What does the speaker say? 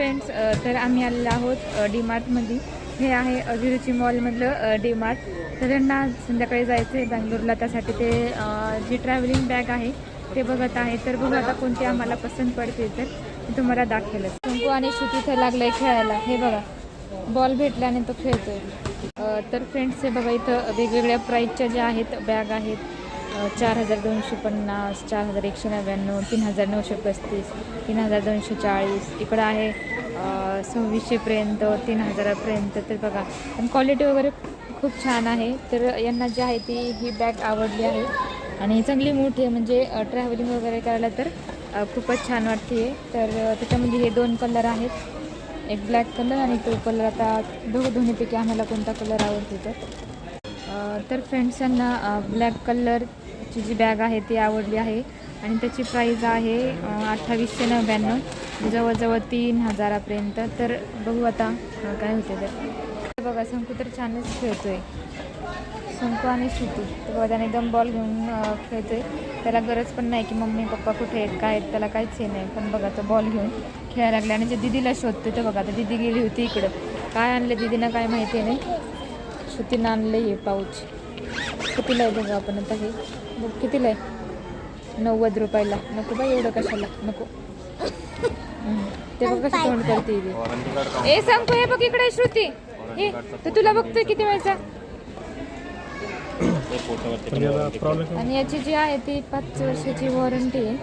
Friends तर आम्ही आलेलो आहोत डी मार्टमध्ये हे आहे अभिरुची मॉलमधलं डी मार्ट तर त्यांना संध्याकाळी जायचं आहे बँगलोरला. त्यासाठी ते जी ट्रॅव्हलिंग बॅग आहे ते बघत आहे. तर बघू आता कोणती आम्हाला पसंत पडते तर तुम्हाला दाखवेलच. कुंकू आणि श्रुती इथं लागलंय खेळायला. हे बघा बॉल भेटल्याने तो खेळतोय तर फ्रेंड्स हे बघा इथं वेगवेगळ्या प्राईजच्या ज्या आहेत बॅग आहेत चार हजार दोनशे पन्नास चार हजार एकशे नव्याण्णव तीन हजार नऊशे पस्तीस तीन हजार दोनशे चाळीस. इकडं आहे सव्वीसशेपर्यंत तीन हजारापर्यंत. तर बघा पण क्वालिटी वगैरे खूप छान आहे. तर यांना जी आहे ती ही बॅग आवडली आहे. आणि चांगली मोठी आहे म्हणजे ट्रॅव्हलिंग वगैरे करायला तर खूपच छान वाटते तर त्याच्यामध्ये हे दोन कलर आहेत. एक ब्लॅक कलर आणि तो कलर आता दोघं दोन्हीपैकी आम्हाला कोणता कलर आवडतो तर. तर फ्रेंड्स यांना ब्लॅक ची जी बॅग आहे ती आवडली आहे. आणि त्याची प्राईज आहे अठ्ठावीसशे नव्याण्णव. म्हणजे जवळजवळ तीन हजारापर्यंत. तर बघू आता काय होते तर बघा शंकू तर छानच खेळतोय. शंकू आणि श्रुती. तर बघा त्याने एकदम बॉल घेऊन खेळतो खेळतोय. त्याला गरज पण नाही की मम्मी पप्पा कुठे आहेत काय आहेत त्याला काहीच हे नाही. पण बघा तो बॉल घेऊन खेळायला लागला आणि जे दिदीला शोधतोय तर बघा आता दिदी गेली होती इकडं. काय आणलं दिदीनं काय माहिती नाही? श्रुतीनं आणलं हे पाऊच कितीला आहे बघा आपण आता हे? बघ कितीला आहे नव्वद रुपयाला. नको बाई एवढं कशाला? नको. ते बघ कसं तोंड करते. ए सांगतो हे बघ इकडे श्रुती. हे तर तुला बघतोय किती प्रॉब्लेम आणि याची जी आहे ती पाच वर्षाची वॉरंटी आहे.